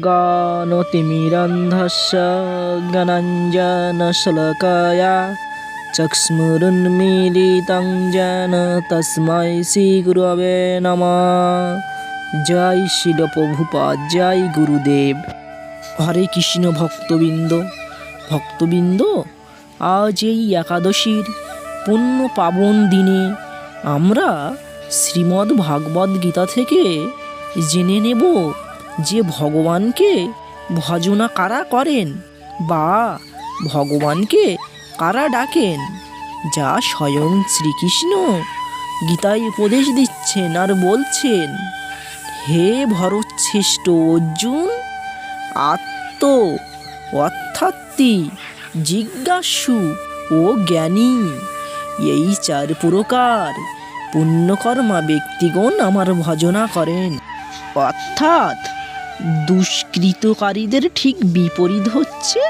অজ্ঞানতিমিরন্ধস্য জ্ঞানাঞ্জনশলকয়া চক্ষ্মুরুন্মীলিतं যেন তস্मै শ্রীগুরবে নমঃ জয় শিল প্রভুপাদ জয় গুরুদেব হরে কৃষ্ণ ভক্তবৃন্দ ভক্তবৃন্দ আজ এই একাদশীর পুণ্য পাবন দিনে আমরা শ্রীমদ্ ভাগবত গীতা থেকে জেনে নেব যে ভগবানকে ভজনা কারা করেন বা ভগবানকে কারা ডাকেন, যা স্বয়ং শ্রীকৃষ্ণ গীতায় উপদেশ দিচ্ছেন আর বলছেন, হে ভরতশ্রেষ্ঠ অর্জুন, আত্ম অর্থাত্তি জিজ্ঞাসু ও জ্ঞানী, এই চার প্রকার পুণ্যকর্মা ব্যক্তিগণ আমার ভজনা করেন। অর্থাৎ দুষ্কৃতকারীদের ঠিক বিপরীত হচ্ছে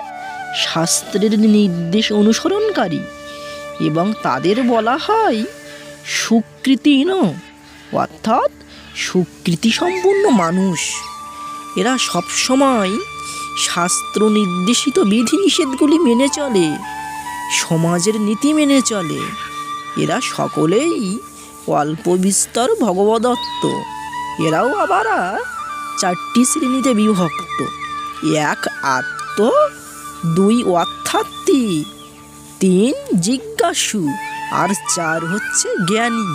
শাস্ত্রের নির্দেশ অনুসরণকারী এবং তাদের বলা হয় সুকৃতিন, অর্থাৎ সুকৃতি সম্পন্ন মানুষ। এরা সবসময় শাস্ত্র নির্দেশিত বিধিনিষেধগুলি মেনে চলে, সমাজের নীতি মেনে চলে। এরা সকলেই অল্প বিস্তর ভগবদত্ত। এরাও আবার চারটি শ্রেণীতে বিভক্ত। এক আত্ম, দুই অর্থাত্তি তিন জিজ্ঞাসু, আর চার হচ্ছে জ্ঞানী।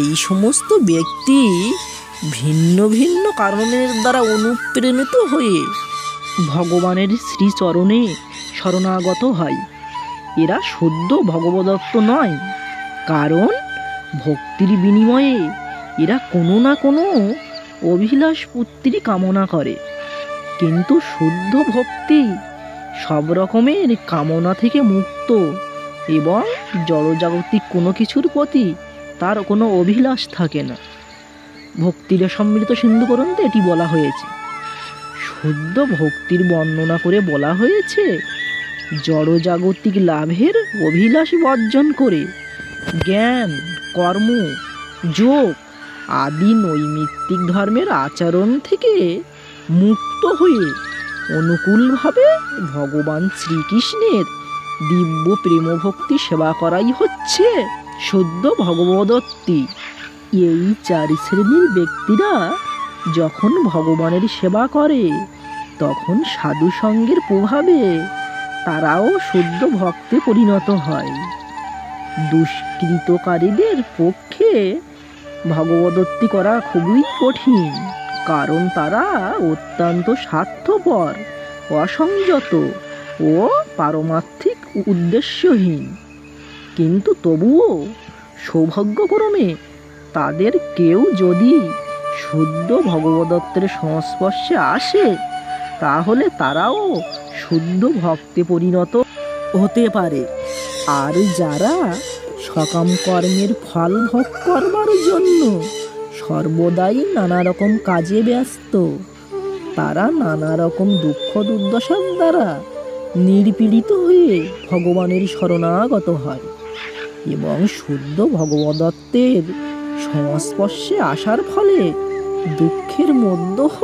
এই সমস্ত ব্যক্তি ভিন্ন ভিন্ন কারণের দ্বারা অনুপ্রেরিত হয়ে ভগবানের শ্রীচরণে শরণাগত হয়। এরা শুদ্ধ ভগবদত্ত নয়, কারণ ভক্তির বিনিময়ে এরা কোনো না কোনো অভিলাষ পুত্রী কামনা করে। কিন্তু শুদ্ধ ভক্তি সব রকমের কামনা থেকে মুক্ত এবং জড়জাগতিক কোনো কিছুর প্রতি তার কোনো অভিলাষ থাকে না। ভক্তির সম্মিলিত সিন্ধু গ্রন্থে এটি বলা হয়েছে। শুদ্ধ ভক্তির বর্ণনা করে বলা হয়েছে, জড়জাগতিক লাভের অভিলাষ বর্জন করে জ্ঞান, কর্ম, যোগ আদি নৈমিত্তিক ধর্মের আচরণ থেকে মুক্ত হয়ে অনুকূলভাবে ভগবান শ্রীকৃষ্ণের দিব্য প্রেমভক্তি সেবা করাই হচ্ছে সদ্য ভগবদত্তি। এই চারি শ্রেণির ব্যক্তিরা যখন ভগবানের সেবা করে, তখন সাধু সঙ্গের প্রভাবে তারাও শুদ্ধ ভক্তে পরিণত হয়। দুষ্কৃতকারীদের পক্ষে ভগবদত্তি করা খুবই কঠিন, কারণ তারা অত্যন্ত স্বার্থপর, অসংযত ও পারমার্থিক উদ্দেশ্যহীন। কিন্তু তবুও সৌভাগ্যক্রমে তাদের কেউ যদি শুদ্ধ ভগবদত্তের সংস্পর্শে আসে, তাহলে তারাও শুদ্ধ ভক্তে পরিণত হতে পারে। আর যারা সকাম কর্মের ফল ভোগ করবার জন্য সর্বদাই নানা রকম কাজে ব্যস্ত। তারা নানা রকম দুঃখ দুর্দশার দ্বারা নির্পীড়িত হয়ে ভগবানের শরণাগত হয় এবং শুদ্ধ ভগবদত্তের সংস্পর্শে আসার ফলে দুঃখের মধ্যহ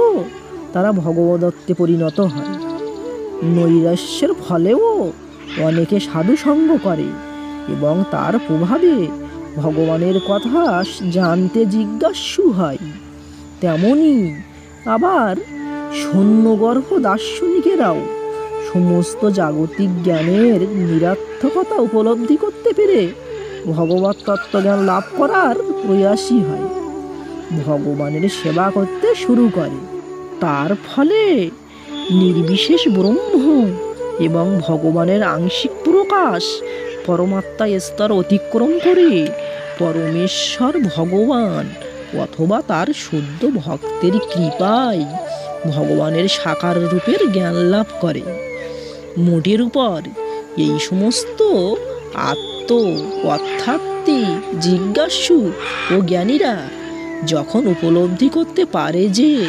তারা ভগবদত্তে পরিণত হয়। নৈরাশ্যের ফলেও অনেকে সাধু সঙ্গ করে। এবং তার প্রভাবে ভগবানের কথা জানতে জিজ্ঞাসু হয়। তেমনি আবার শূন্যগর্ভ দার্শনিকেরাও সমস্ত জাগতিক জ্ঞানের নিরার্থকতা উপলব্ধি করতে পেরে ভগবত তত্ত্বজ্ঞান লাভ করার প্রয়াসী হয়। ভগবানের সেবা করতে শুরু করে। তার ফলে নির্বিশেষ ব্রহ্ম এবং ভগবানের আংশিক প্রকাশ পরমাত্মা স্তর অতিক্রম করে। পরমেশ্বর ভগবান, অথবা তার শুদ্ধ ভক্তের কৃপায় ভগবানের সাকার রূপের জ্ঞান লাভ করে। মোটের উপর এই সমস্ত আত্ম অর্থাত্তি জিজ্ঞাসু ও জ্ঞানীরা যখন উপলব্ধি করতে পারে যে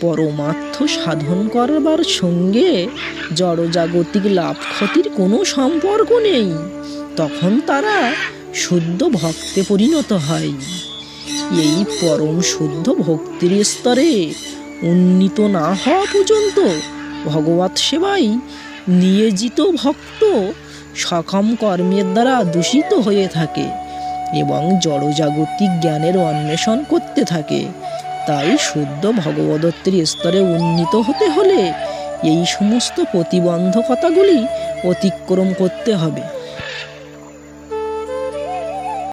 পরমার্থ সাধন করবার সঙ্গে জড়জাগতিক লাভ ক্ষতির কোনো সম্পর্ক নেই। তখন তারা শুদ্ধ ভক্তে পরিণত হয়। এই পরম শুদ্ধ ভক্তির স্তরে উন্নীত না হওয়া পর্যন্ত ভগবত সেবাই নিয়োজিত ভক্ত সকাম কর্মের দ্বারা দূষিত হয়ে থাকে এবং জড়জাগতিক জ্ঞানের অন্বেষণ করতে থাকে। তাই শুদ্ধ ভগবদত্তের স্তরে উন্নীত হতে হলে এই সমস্ত প্রতিবন্ধকতাগুলি অতিক্রম করতে হবে।